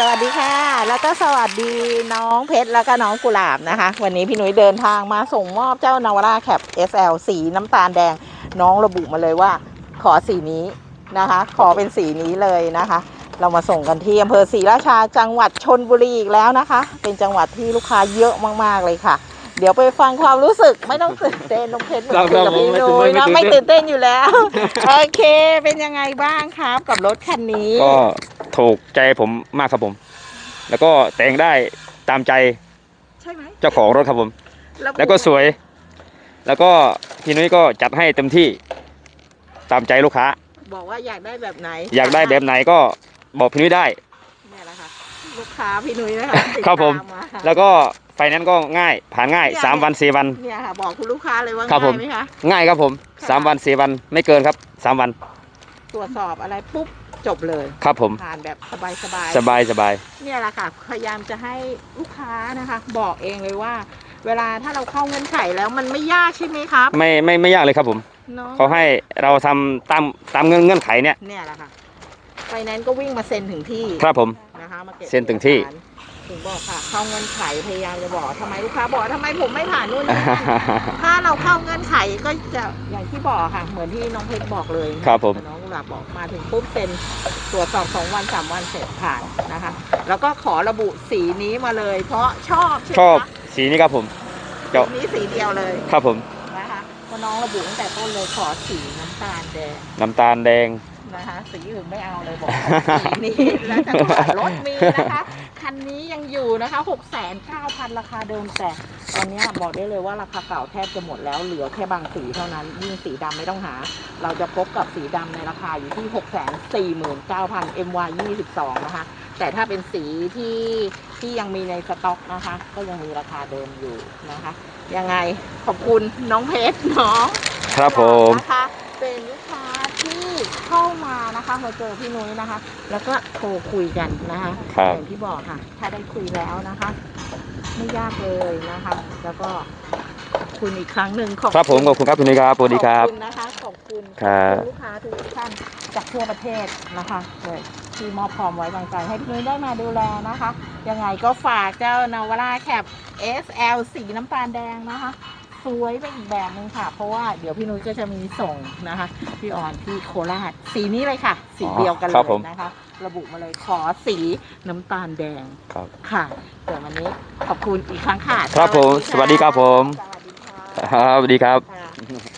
สวัสดีค่ะ แล้วก็สวัสดีน้องเพชรแล้วก็น้องกุหลาบนะคะ วันนี้พี่หนุ่ยเดินทางมาส่งมอบเจ้านาวาร่าแคป SL สีน้ำตาลแดง น้องระบุมาเลยว่า ขอสีนี้นะคะ ขอเป็นสีนี้เลยนะคะ เรามาส่งกันที่อำเภอศรีราชาจังหวัดชนบุรีอีกแล้วนะคะ เป็นจังหวัดที่ลูกค้าเยอะมากๆเลยค่ะ เดี๋ยวไปฟังความรู้สึกไม่ต้องตื่นเต้นน้องเพชรเหมือนคุยกับพี่หนุ่ยนะไม่ตื่นเต้นอยู่แล้วโอเค เป็นยังไงบ้างครับกับรถคันนี้ก็ ถูกใจผมมากครับผม แล้วก็แต่งได้ตามใจใช่ไหมเจ้าของรถครับผมระบุแล้วก็สวย แล้วก็พี่นุ้ยก็จัดให้เต็มที่ตามใจลูกค้า บอกว่าอยากได้แบบไหน อยากได้แบบไหนก็บอกพี่นุ้ยได้เนี่ยแหละค่ะลูกค้าพี่นุ้ยนะคะติดครับผมตาาแล้วก็ไฟแนนซ์ก็ง่ายผ่านง่าย3วัน4วันเนี่ยค่ะบอกคุณลูกค้าเลยว่าครับผมง่ายไหมคะง่ายครับผมค่ะ3วัน4วันไม่เกินครับ3วัน ตรวจสอบอะไรปุ๊บจบเลยครับผมผ่านแบบสบายสบายสบายสบายเนี่ยแหละค่ะพยายามจะให้ลูกค้านะคะ บอกเองเลยว่า เวลาถ้าเราเข้าเงื่อนไขแล้วมันไม่ยากใช่ไหมครับ ไม่ไม่ไม่ยากเลยครับผมเนาะเขาให้เราทำตามตามเงื่อนเงื่อนไขเนี่ยเนี่ยแหละค่ะไฟแนนซ์ก็วิ่งมาเซ็นถึงที่ครับผมนะคะมาเก็บเซ็นถึงที่เอกสาร ถึงบอกค่ะเข้าเงื่อนไขพยายามจะบอกทำไมลูกค้าบอกทำไมผมไม่ผ่านนู่นนี่นั่นถ้าเราเข้าเงื่อนไขก็จะอย่างที่บอกค่ะ เหมือนที่น้องเพชรบอกเลยครับผมน้องกุหลาบบอกมาถึงปุ๊บเซ็นตรวจสอบสองวันสามวันเสร็จผ่านนะคะ แล้วก็ขอระบุสีนี้มาเลย เพราะชอบใช่ไหมชอบคะสีนี้ครับผมเจาะสีนี้สีเดียวเลยครับผมนะคะเพราะน้องระบุตั้งแต่ต้นเลยขอสีน้ำตาลแดงน้ำตาลแดง นะคะ สีอื่นไม่เอาเลยบอกขอสีนี้แล้วจะบอกรถมีนะคะ คันนี้ยังอยู่นะคะ6 9 0 0 0ราคาเดิมแต่ตอนเนี้ยบอกได้เลยว่าราคาเก่าแทบจะหมดแล้วเหลือแค่บางสีเท่านั้น ยิ่งสีดำไม่ต้องหา เราจะพบกับสีดำในราคาอยู่ที่6 4 9 0 0 0 MY 22นะคะ แต่ถ้าเป็นสีที่ที่ยังมีในสต็อกนะคะ ก็ยังมีราคาเดิมอยู่นะคะ ยังไงขอบคุณน้องเพชรน้องครับผมนะคะเป็นลูกค้าที่เข้า มานะคะมาเจอพี่นุ้ยนะคะ แล้วก็โทรคุยกันนะคะครับ อย่างที่บอกค่ะ ถ้าได้คุยแล้วนะคะ ไม่ยากเลยนะคะ แล้วก็ขอบคุณอีกครั้งหนึ่งขอบครับผมขอบคุณครับคุณนุ้ยครับสวัสดีครับ ขอบคุณนะคะขอบคุณครับ ขอณลูกค้าทุกท่านจากทั่วประเทศนะคะเลยที่มอบความไว้วางใจให้พี่นุ้ยได้มาดูแลนะคะ ยังไงก็ฝากเจ้านาวาร่าแคป SL สีน้ำตาลแดงนะคะส วย ไปอีกแบบนึงค่ะ เพราะว่าเดี๋ยวพี่นุ้ยก็จะมีส่งนะคะ พี่ออนที่โคราชสีนี้เลยค่ะ สีเดียวกันเลครับยผม นะคะ ระบุมาเลยขอสีน้ำตาลแดงครับ ค่ะเดี๋ยววันนี้ขอบคุณอีกครั้งค่ะครับผมสวัสดีครับผม สวัสดีค่ะ ครับสวัสดีครับ ค่ะ